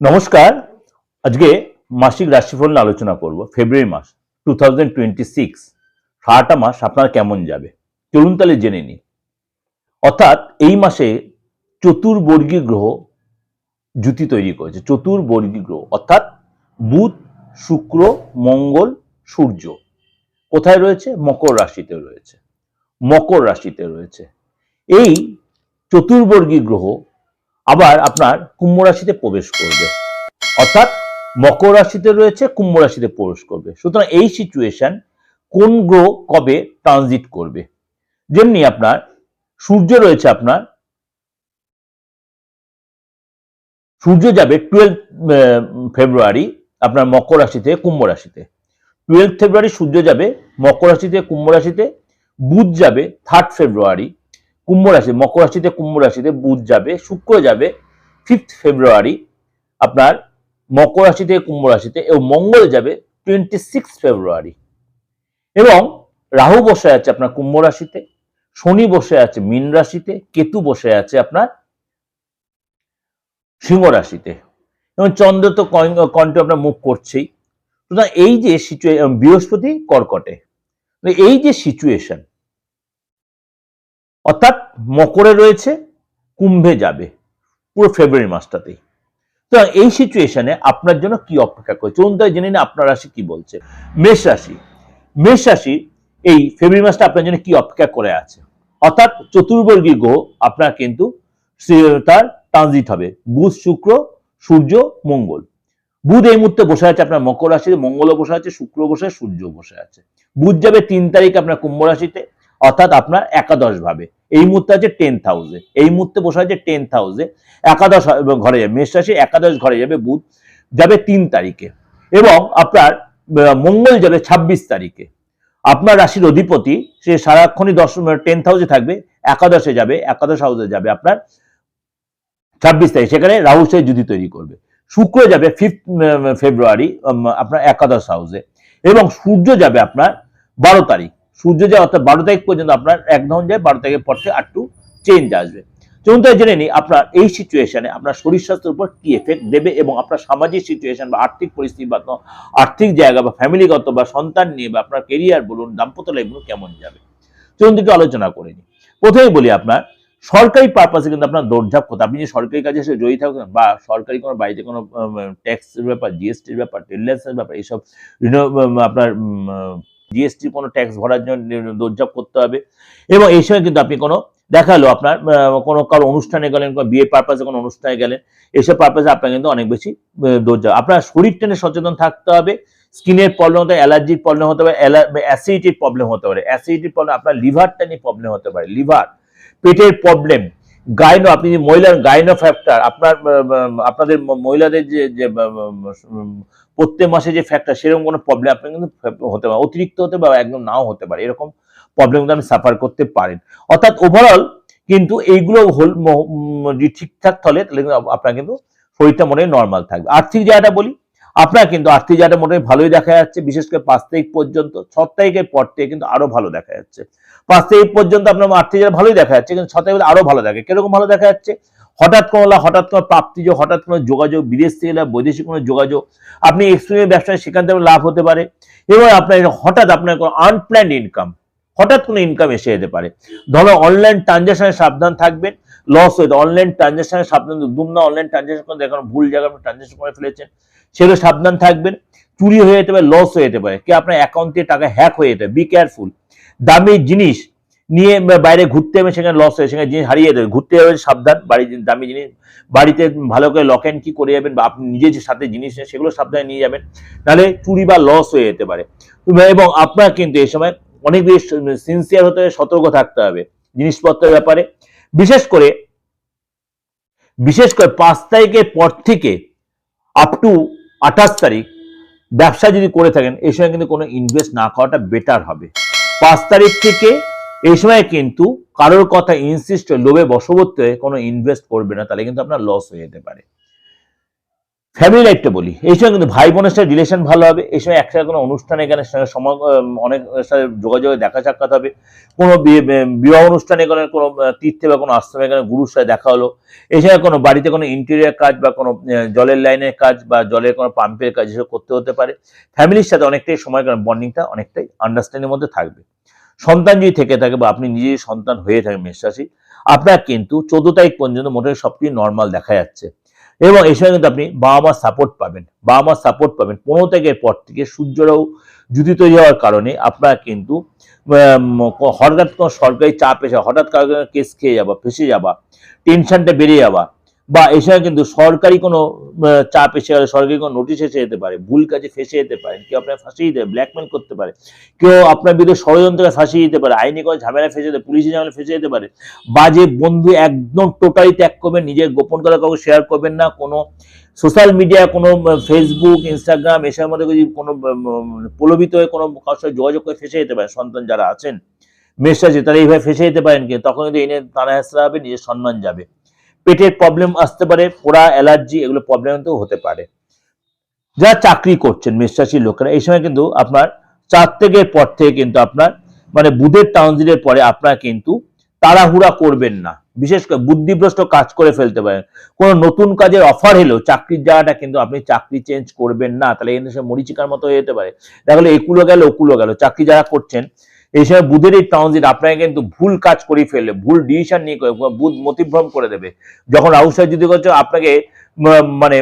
নমস্কার। আজকে মাসিক রাশিফল নিয়ে আলোচনা করব, ফেব্রুয়ারি মাস টু থাউজেন্ড সিক্স মাস আপনার কেমন যাবে? চলুন তাহলে জেনে নিই। অর্থাৎ এই মাসে চতুর্বর্গী গ্রহ জুতি তৈরি করেছে। চতুর্বর্গী গ্রহ, অর্থাৎ বুধ, শুক্র, মঙ্গল, সূর্য। কোথায় রয়েছে? মকর রাশিতে রয়েছে। মকর রাশিতে রয়েছে। এই চতুর্বর্গী গ্রহ আবার আপনার কুম্ভ রাশিতে প্রবেশ করবে। অর্থাৎ মকর রাশিতে রয়েছে, কুম্ভ রাশিতে প্রবেশ করবে। সুতরাং এই সিচুয়েশন কোন গ্রহ কবে ট্রানজিট করবে? যেমনি আপনার সূর্য রয়েছে আপনার, সূর্য যাবে টুয়েলভ ফেব্রুয়ারি আপনার মকর রাশিতে, কুম্ভ রাশিতে। টুয়েলভ ফেব্রুয়ারি সূর্য যাবে মকর রাশিতে, কুম্ভ রাশিতে, বুধ যাবে থার্ড ফেব্রুয়ারি কুম্ভ রাশি, মকর রাশিতে কুম্ভ রাশিতে বুধ যাবে, শুক্র যাবে ফিফথ ফেব্রুয়ারি আপনার মকর রাশি থেকে কুম্ভ রাশিতে এবং মঙ্গল যাবে টোয়েন্টি সিক্স ফেব্রুয়ারি এবং রাহু বসে আছে আপনার কুম্ভ রাশিতে, শনি বসে আছে মীন রাশিতে, কেতু বসে আছে আপনার সিংহ রাশিতে। এবং চন্দ্র তো কণ্ঠ আপনার মুখ করছেই। সুতরাং এই যে সিচুয়েশন বৃহস্পতি কর্কটে, এই যে সিচুয়েশন অর্থাৎ মকরে রয়েছে, কুম্ভে যাবে, পুরো ফেব্রুয়ারি মাসটাতেই। তো এই সিচুয়েশনে আপনার জন্য কি অপেক্ষা করে? চলুন তাই জেনে নিন আপনার রাশি কি বলছে। মেষ রাশি। মেষ রাশি, এই ফেব্রুয়ারি মাসটা আপনার জন্য কি অপেক্ষা করে আছে? অর্থাৎ চতুর্বর্গী গ্রহ আপনার কিন্তু তার ট্রানজিট হবে। বুধ, শুক্র, সূর্য, মঙ্গল। বুধ এই মুহূর্তে বসে আছে আপনার মকর রাশিতে, মঙ্গলও বসে আছে শুক্র বসে সূর্য বসে আছে। বুধ যাবে তিন তারিখ আপনার কুম্ভ রাশিতে, অর্থাৎ আপনার একাদশ ভাবে। এই মুহূর্তে আছে টেন্থ হাউসে এই মুহূর্তে বসে আছে টেন্থ হাউসে একাদশ ঘরে যাবে, মেষ রাশি একাদশ ঘরে যাবে, বুধ যাবে তিন তারিখে। এবং আপনার মঙ্গল যাবে ছাব্বিশ তারিখে। আপনার রাশির অধিপতি, সে সারাক্ষণই দশ টেন্থ হাউসে থাকবে, একাদশে যাবে, একাদশ হাউসে যাবে আপনার ছাব্বিশ তারিখ। সেখানে রাহু সে যুদ্ধি তৈরি করবে। শুক্র যাবে ফিফথ ফেব্রুয়ারি আপনার একাদশ হাউসে এবং সূর্য যাবে আপনার বারো তারিখ। সূর্য যায় অর্থাৎ বারো তারিখ পর্যন্ত আপনার এক ধাউন যায়, বারো তারিখের পর থেকে আটটু চেঞ্জ আসবে। চলুন জেনে নিই আপনার এই সিচুয়েশনে আপনার শরীর স্বাস্থ্যের উপর কি এফেক্ট দেবে এবং আপনার সামাজিক সিচুয়েশন বা আর্থিক পরিস্থিতি বা আর্থিক জায়গা বা ফ্যামিলিগত বা সন্তান নিয়ে বা আপনার কেরিয়ার বলুন, দাম্পত্য লাইফ বলুন কেমন যাবে? চলুন দুটো আলোচনা করে নিই। প্রথমেই বলি আপনার, সরকারি পারপাসে কিন্তু আপনার দৌড়ঝাঁপ করতে আপনি যে সরকারি কাজে এসে জয়ী থাকুন বা সরকারি কোনো বাড়িতে কোনো ট্যাক্সের ব্যাপার জিএসটির ব্যাপার টেলার্সের ব্যাপার, এইসব আপনার জিএসটি কোনো ট্যাক্স ভরার জন্য দৌড়ঝাঁপ করতে হবে। এবং এই সময় কিন্তু আপনি কোনো দেখাল আপনার কোনো কারও অনুষ্ঠানে গেলেন, কোনো বিয়ে পারপাসে কোনো অনুষ্ঠানে গেলেন এসব পারপাসে আপনার কিন্তু অনেক বেশি দৌড়ঝাঁপ। আপনার শরীর টেনে সচেতন থাকতে হবে স্কিনের প্রবলেম হতে অ্যালার্জির প্রবলেম হতে পারে অ্যাসিডিটির প্রবলেম হতে পারে। অ্যাসিডিটির প্রবলেম আপনার লিভারটা নিয়ে প্রবলেম হতে পারে লিভার পেটের প্রবলেম গাইনো আপনি যে মহিলার গাইনো ফ্যাক্টর আপনার আপনাদের মহিলাদের যে যে প্রত্যেক মাসে যে ফ্যাক্টর সেরকম কোনো প্রবলেম আপনি কিন্তু হতে পারে, অতিরিক্ত হতে পারে একদম নাও হতে পারে, এরকম প্রবলেম কিন্তু আপনি সাফার করতে পারেন। অর্থাৎ ওভারঅল কিন্তু এইগুলো যদি ঠিকঠাক চলে, তাহলে কিন্তু আপনার কিন্তু শরীরটা মনে নর্মাল থাকবে। আর্থিক জায়গাটা বলি আপনার কিন্তু আর্থিক জায়গাটা মোটামুটি ভালোই দেখা যাচ্ছে, বিশেষ করে পাঁচ তারিখ পর্যন্ত, ছ তারিখের পর থেকে কিন্তু আরও ভালো দেখা যাচ্ছে। পাঁচ তারিখ পর্যন্ত আপনার আর্থিক জায়গা ভালোই দেখা যাচ্ছে, কিন্তু ছ তারিখ আরও ভালো দেখে কীরকম ভালো দেখা যাচ্ছে? হঠাৎ কোনো হঠাৎ কোনো প্রাপ্তি হঠাৎ কোনো যোগাযোগ, বিদেশ থেকে এলে বৈদেশিক কোনো যোগাযোগ, আপনি এক্সপিরিয়েন্স ব্যবসায় সেখান থেকে লাভ হতে পারে, এবং আপনার হঠাৎ আপনার কোনো আনপ্ল্যান্ড ইনকাম হঠাৎ কোনো ইনকাম এসে যেতে পারে। ধরো অনলাইন ট্রানজাকশনে সাবধান থাকবেন লস হয়ে অনলাইন ট্রানজাকশনে সাবধান দুম না অনলাইন ট্রানজাকশন দেখুন, ভুল জায়গায় আপনি ট্রানজাকশন করে ফেলেছেন সেগুলো সাবধান থাকবেন চুরি হয়ে যেতে পারে লস হয়ে যেতে পারে। কি আপনার অ্যাকাউন্ট থেকে টাকা হ্যাক হয়ে যেতে বি কেয়ারফুল দামি জিনিস নিয়ে বাইরে ঘুরতে যাবে সেখানে লস হয়ে সেখানে জিনিস হারিয়ে পারে। ঘুরতে যাবে সাবধান বাড়ি দামি জিনিস বাড়িতে ভালো করে লক অ্যান্ড কি করে যাবেন বা আপনি নিজে যে সাথে জিনিস নেন, সেগুলো সাবধানে নিয়ে যাবেন। নাহলে চুরি বা লস হয়ে যেতে পারে। এবং আপনার কিন্তু এই সময় অনেক বেশি সিনসিয়ার হতে হবে সতর্ক থাকতে হবে জিনিসপত্রের ব্যাপারে। বিশেষ করে বিশেষ করে পাঁচ তারিখের পর থেকে আপ টু আঠাশ তারিখ ব্যবসা যদি করে থাকেন, এই সময় কিন্তু কোনো ইনভেস্ট না করাটা বেটার হবে। পাঁচ তারিখ থেকে এই সময় কিন্তু কারোর কথা ইনসিস্ট লোভে বশবর্তী হয়ে কোনো ইনভেস্ট করবে না, তাহলে কিন্তু আপনার লস হয়ে যেতে পারে। ফ্যামিলি লাইফটা বলি। এই সময় কিন্তু ভাই বোনের সাথে রিলেশন ভালো হবে, এই সময় একসাথে কোনো অনুষ্ঠানে এখানে অনেক সাথে যোগাযোগে দেখা সাক্ষাৎ হবে। কোনো বিবাহ অনুষ্ঠানে কোনো কোনো তীর্থে বা কোনো আশ্রমে এখানে গুরুর সাথে দেখা হলো। এই সময় কোনো বাড়িতে কোনো ইন্টেরিয়ার কাজ বা কোনো জলের লাইনের কাজ বা জলের কোনো পাম্পের কাজ এসব করতে হতে পারে। ফ্যামিলির সাথে অনেকটাই সময় কারণ বন্ডিংটা অনেকটাই আন্ডারস্ট্যান্ডিং মধ্যে থাকবে। সন্তান যদি থেকে থাকে বা আপনি নিজেই সন্তান হয়ে থাকেন মেষ রাশি, আপনার কিন্তু চোদ্দ তারিখ পর্যন্ত মোটামুটি সবকিছু নর্মাল দেখা যাচ্ছে। এবং এই সময় কিন্তু আপনি বাবা মার সাপোর্ট পাবেন। বাবা মার সাপোর্ট পাবেন। পনেরো তারিখের পর থেকে সূর্যরাও জুতি তৈরি হওয়ার কারণে আপনার কিন্তু হঠাৎ কোনো সরকারি চাপ এসে, হঠাৎ কারও কেস খেয়ে যাবা, ফেসে যাবা টেনশনটা বেড়ে যাওয়া বা সময় কিন্তু সরকারি কোনো চাপ এসে গেলে, সরকারি কোনো নোটিশ এসে যেতে পারে, ভুল কাজে ফেঁসে যেতে পারেন কেউ আপনার ফাঁসিয়ে দিতে পারে ব্ল্যাকমেল করতে পারে, কেউ আপনার বিরুদ্ধে ষড়যন্ত্রে ফাঁসিয়ে দিতে পারে, আইনি কোনো ঝামেলা ফেঁসে যেতে পুলিশি ঝামেলা ফেঁসে যেতে পারে বাজে বন্ধু একদম টোটালি ত্যাগ করবেন, নিজের গোপন কথা কাউকে শেয়ার করবেন না, কোনো সোশ্যাল মিডিয়া কোনো ফেসবুক ইনস্টাগ্রাম এসবের মধ্যে যদি কোনো প্রলোভিত হয়ে কোনো কারোর সাথে যোগাযোগ করে ফেঁসে যেতে পারে, সন্তান যারা আছেন মেসরাজি তারা এইভাবে ফেঁসে যেতে পারেন কি তখন কিন্তু এনে তারা হেসরা হবে নিজের সম্মান যাবে। পেটের প্রবলেম আসতে পারে, পোড়া অ্যালার্জি এগুলো প্রবলেম তো হতে পারে। যারা চাকরি করছেন, মেষরাশির লোকেরা, এই সময় কিন্তু আপনার চার থেকে পর থেকে কিন্তু আপনার মানে বুধের ট্রানজিটের পরে আপনার কিন্তু তাড়াহুড়া করবেন না। বিশেষ করে বুদ্ধিভ্রষ্ট কাজ করে ফেলতে পারেন। কোনো নতুন কাজের অফার এলেও চাকরির জায়গাটা কিন্তু আপনি চাকরি চেঞ্জ করবেন না। তাহলে এখানে সে মরিচিকার মতো হয়ে যেতে পারে। দেখলে একুলো গেল ওকুলো গেল। চাকরি যারা করছেন এই সময় বুধের এই ট্রানজিট আপনাকে কিন্তু ভুল কাজ করে ফেললে ভুল ডিসিশন নিয়ে বুধ মতিভ্রম করে দেবে। যখন আউটসাইড যদি করছে, আপনাকে মানে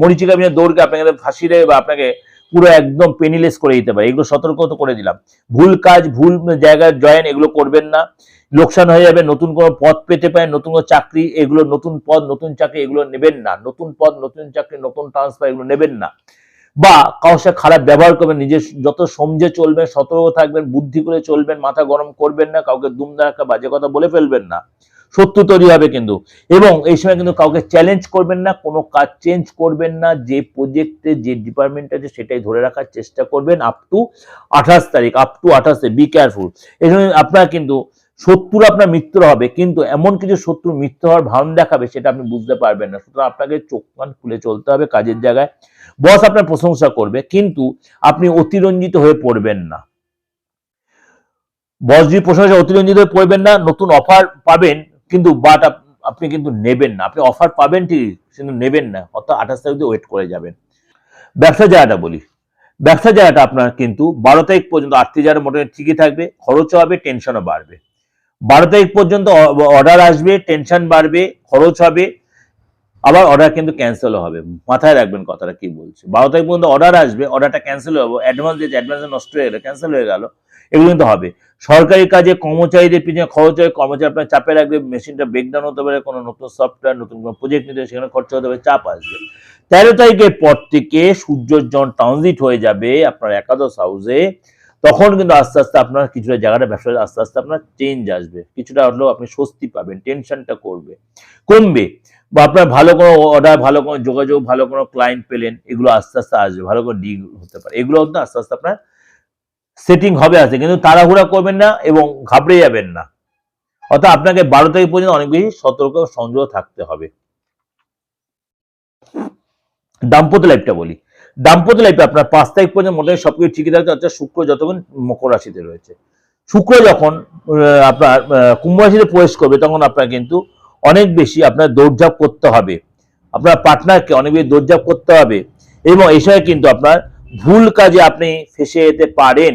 মরিচিকা বিনা দৌড়কে আপনাকে ফাঁসি দেবে বা আপনাকে পুরো একদম পেনিলেস করে দিতে পারে। এগুলো সতর্ক তো করে দিলাম। ভুল কাজ, ভুল জায়গায় জয়েন এগুলো করবেন না। লোকসান হয়ে যাবে, নতুন কোনো পদ পেতে পারেন, নতুন কোনো চাকরি, এগুলো নতুন পদ, নতুন চাকরি, এগুলো নেবেন না। নতুন পদ, নতুন চাকরি, নতুন ট্রান্সফার এগুলো নেবেন না। বা কারোর সাথে খারাপ ব্যবহার করবেন, নিজের যত সমঝে চলবেন, সতর্ক থাকবেন, বুদ্ধি করে চলবেন, মাথা গরম করবেন না, কাউকে দুমদারাক্কা বাজে কথা বলে ফেলবেন না। শত্রু তৈরি হবে কিন্তু। এবং এই সময় কিন্তু কাউকে চ্যালেঞ্জ করবেন না, কোনো কাজ চেঞ্জ করবেন না, যে প্রজেক্টে যে ডিপার্টমেন্ট আছে সেটাই ধরে রাখার চেষ্টা করবেন আপ টু আঠাশ তারিখ আপ টু আঠাশ বি কেয়ারফুল এই সময় আপনার কিন্তু শত্রু আপনার মৃত্যু হবে, কিন্তু এমন কিছু শত্রু মৃত্যু হওয়ার ভান দেখাবে সেটা আপনি বুঝতে পারবেন না। সুতরাং আপনাকে চোখ কান খুলে চলতে হবে কাজের জায়গায়। বস আপনার প্রশংসা করবে, কিন্তু আপনি অতিরঞ্জিত হয়ে পড়বেন না। বস যদি প্রশংসা অতিরঞ্জিত হয়ে পড়বেন না, নতুন অফার পাবেন, কিন্তু বাট আপনি কিন্তু নেবেন না। আপনি অফার পাবেন ঠিকই, কিন্তু নেবেন না। অর্থাৎ আঠাশ তারিখ ওয়েট করে যাবেন। ব্যবসা জায়গাটা বলি। ব্যবসা জায়গাটা আপনার কিন্তু বারো তারিখ পর্যন্ত আর্থিক জায়গাটা মোটামুটি ঠিকই থাকবে, খরচও হবে টেনশনও বাড়বে। বারো তারিখ পর্যন্ত অর্ডার আসবে টেনশন বাড়বে, খরচ হবে। আবার অর্ডার কিন্তু ক্যান্সেলও হবে। মাথায় রাখবেন কথাটা কি বলছি। বারো তারিখ পর্যন্ত অর্ডার আসবে অর্ডারটা ক্যান্সেল হবে অ্যাডভান্স দিয়েছে অ্যাডভান্স নষ্ট হয়ে গেলো ক্যান্সেল হয়ে গেল। এগুলো কিন্তু হবে। সরকারি কাজে কর্মচারীদের পিছনে খরচ হয়, কর্মচারী আপনার চাপে রাখবে, মেশিনটা ব্রেকডাউন হতে পারে, কোনো নতুন সফটওয়্যার নতুন কোনো প্রজেক্ট নিতে সেখানে খরচা হতে পারে, চাপ আসবে। তেরো তারিখের পর থেকে সূর্যর যখন ট্রানজিট হয়ে যাবে আপনার একাদশ হাউসে তখন কিন্তু আস্তে আস্তে আপনার কিছুটা জায়গাটা ব্যবসা আস্তে আস্তে আপনার চেঞ্জ আসবে। কিছুটা হলেও আপনি স্বস্তি পাবেন টেনশনটা করবে। কমবে। বা আপনার ভালো কোনো অর্ডার ভালো কোনো যোগাযোগ, ভালো কোনো ক্লায়েন্ট পেলেন, এগুলো আস্তে আস্তে আসবে, ভালো করে ডিল হতে পারে। এগুলো কিন্তু আস্তে আস্তে আপনার সেটিং হবে আছে কিন্তু তাড়াহুড়া করবেন না এবং ঘাবড়ে যাবেন না। অর্থাৎ আপনাকে বারো তারিখ পর্যন্ত অনেক বেশি সতর্ক সংযোগ থাকতে হবে। দাম্পত্য লাইফটা বলি। দাম্পত্য লাইফে আপনার পাঁচ তারিখ পর্যন্ত মোটামুটি সবকিছু ঠিকই থাকছে, অর্থাৎ শুক্র যতক্ষণ মকর রাশিতে রয়েছে। শুক্র যখন আপনার কুম্ভ রাশিতে প্রবেশ করবে, তখন আপনার কিন্তু অনেক বেশি আপনার দৌড়ঝাঁপ করতে হবে। আপনার পার্টনারকে অনেক বেশি দৌড়ঝাঁপ করতে হবে এবং এই সময় কিন্তু আপনার ভুল কাজে আপনি ফেসে যেতে পারেন।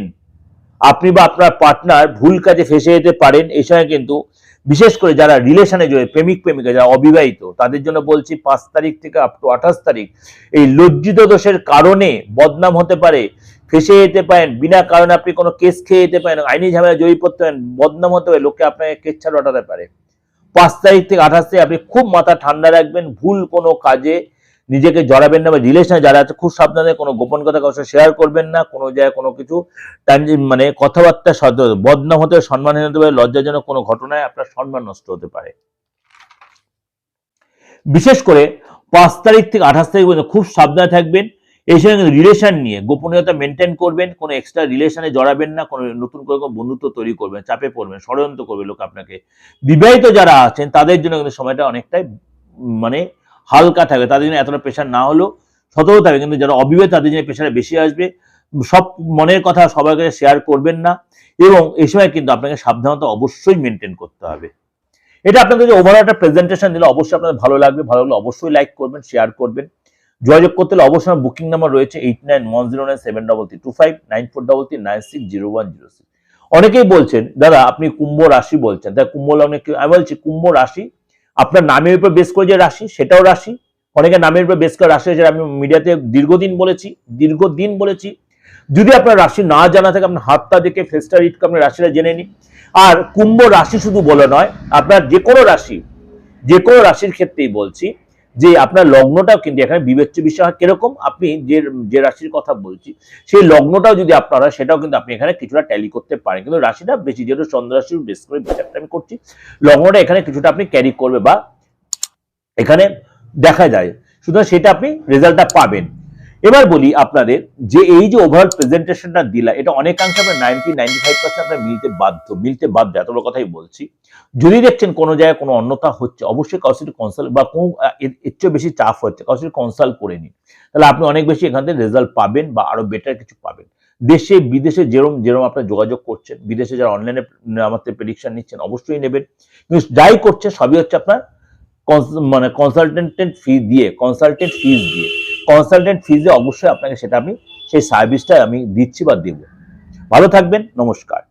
আপনি বা আপনার পার্টনার ভুল কাজে ফেসে যেতে পারেন, এই সময় কিন্তু বিশেষ করে যারা রিলেশনে জড়িয়ে প্রেমিক প্রেমিকা, যারা অবিবাহিত, তাদের জন্য বলছি পাঁচ তারিখ থেকে আপ টু আঠাশ তারিখ। এই লজ্জিত দোষের কারণে বদনাম হতে পারে, ফেসে যেতে পারেন, বিনা কারণে আপনি কোনো কেস খেয়ে যেতে পারেন, আইনি ঝামেলা জয়ী পড়তে পারেন, বদনাম হতে পারে, লোকে আপনাকে কেস ছাড় পারে। পাঁচ তারিখ থেকে আঠাশ তারিখ আপনি খুব মাথা ঠান্ডা রাখবেন, ভুল কোনো কাজে নিজেকে জড়াবেন না বা রিলেশনে যারা আছে, খুব সাবধানে কোনো গোপন কথা কারোর শেয়ার করবেন না, কোনো জায়গায় কোনো কিছু মানে কথাবার্তা বদনাম হতে সম্মানহীন হতে পারে লজ্জাজনক কোনো ঘটনায় আপনার সম্মান নষ্ট হতে পারে। বিশেষ করে পাঁচ তারিখ থেকে আঠাশ তারিখ পর্যন্ত খুব সাবধানে থাকবেন এই সময় রিলেশন নিয়ে গোপনীয়তা মেনটেন করবেন, কোনো এক্সট্রা রিলেশনে জড়াবেন না, কোনো নতুন করে কোনো বন্ধুত্ব তৈরি করবেন, চাপে পড়বেন, ষড়যন্ত্র করবে লোক আপনাকে। বিবাহিত যারা আছেন, তাদের জন্য কিন্তু সময়টা অনেকটাই মানে হালকা থাকবে, তাদের জন্য এতটা প্রেশার না হলেও সতর্ক থাকবে। কিন্তু যারা অবিবাহিত, তাদের জন্য প্রেশারে বেশি আসবে। সব মনের কথা সবার কাছে শেয়ার করবেন না। এবং এই সময় কিন্তু আপনাকে সাবধানতা অবশ্যই মেনটেন করতে হবে। এটা আপনাদের যে ওভারঅল একটা প্রেজেন্টেশন দিলে অবশ্যই আপনাদের ভালো লাগবে। ভালো লাগলে অবশ্যই লাইক করবেন শেয়ার করবেন। যোগাযোগ করতে হলে অবশ্যই আমার বুকিং নাম্বার রয়েছে eight nine one zero nine seven double three two five nine four double three nine six zero one zero six অনেকেই বলছেন, দাদা, আপনি কুম্ভ রাশি বলছেন। তাই কুম্ভ লগ্নে আমি বলছি কুম্ভ রাশি আপনার নামের উপর বেস করে যে রাশি, সেটাও রাশি। অনেকে নামের উপর বেস করে রাশি হয়েছে, আমি মিডিয়াতে দীর্ঘদিন বলেছি দীর্ঘদিন বলেছি। যদি আপনার রাশি না জানা থাকে, আপনার হাতটা দেখে ফেসটা রিটকে আপনার রাশিটা জেনে নিন। আর কুম্ভ রাশি শুধু বলে নয়, আপনার যে কোনো রাশি যে কোনো রাশির ক্ষেত্রেই বলছি যে আপনার লগ্নটাও কিন্তু এখানে বিবেচ্য বিষয় হয়। কীরকম? আপনি যে যে রাশির কথা বলছি, সেই লগ্নটাও যদি আপনার হয়, সেটাও কিন্তু আপনি এখানে কিছুটা ট্যালি করতে পারেন। কিন্তু রাশিটা বেশি, যেহেতু চন্দ্র রাশির বেশ করে বিচারটা আমি করছি, লগ্নটা এখানে কিছুটা আপনি ক্যারি করবে বা এখানে দেখা যায়। সুতরাং সেটা আপনি রেজাল্টটা পাবেন। এবার বলি আপনাদের যে এই যে ওভারঅল প্রেজেন্টেশনটা দিলা, এটা অনেকাংশে আপনার নাইনটি নাইনটি ফাইভ পার্সেন্ট আপনার মিলতে বাধ্য মিলতে বাধ্য, এত বড় কথাই বলছি। যদি দেখছেন কোনো জায়গায় কোনো অন্যতা হচ্ছে, অবশ্যই সাথে কনসাল্ট বা কোনো, এর চেয়ে বেশি চাপ হচ্ছে সাথে কনসাল্ট করে নিন। তাহলে আপনি অনেক বেশি এখান থেকে রেজাল্ট পাবেন বা আরও বেটার কিছু পাবেন। দেশে, বিদেশে যেরম যেরম আপনার যোগাযোগ করছেন, বিদেশে যারা অনলাইনে আমাদের প্রেডিকশন নিচ্ছেন, অবশ্যই নেবেন। কিন্তু যাই করছে, সবই হচ্ছে আপনার মানে কনসালটেন্টেন্ট ফি দিয়ে কনসালটেন্ট ফিজ দিয়ে। কনসালটেন্ট ফিজে অবশ্যই আপনাকে সেটা আমি, সেই সার্ভিসটা আমি দিচ্ছি বা দেবো। ভালো থাকবেন, নমস্কার।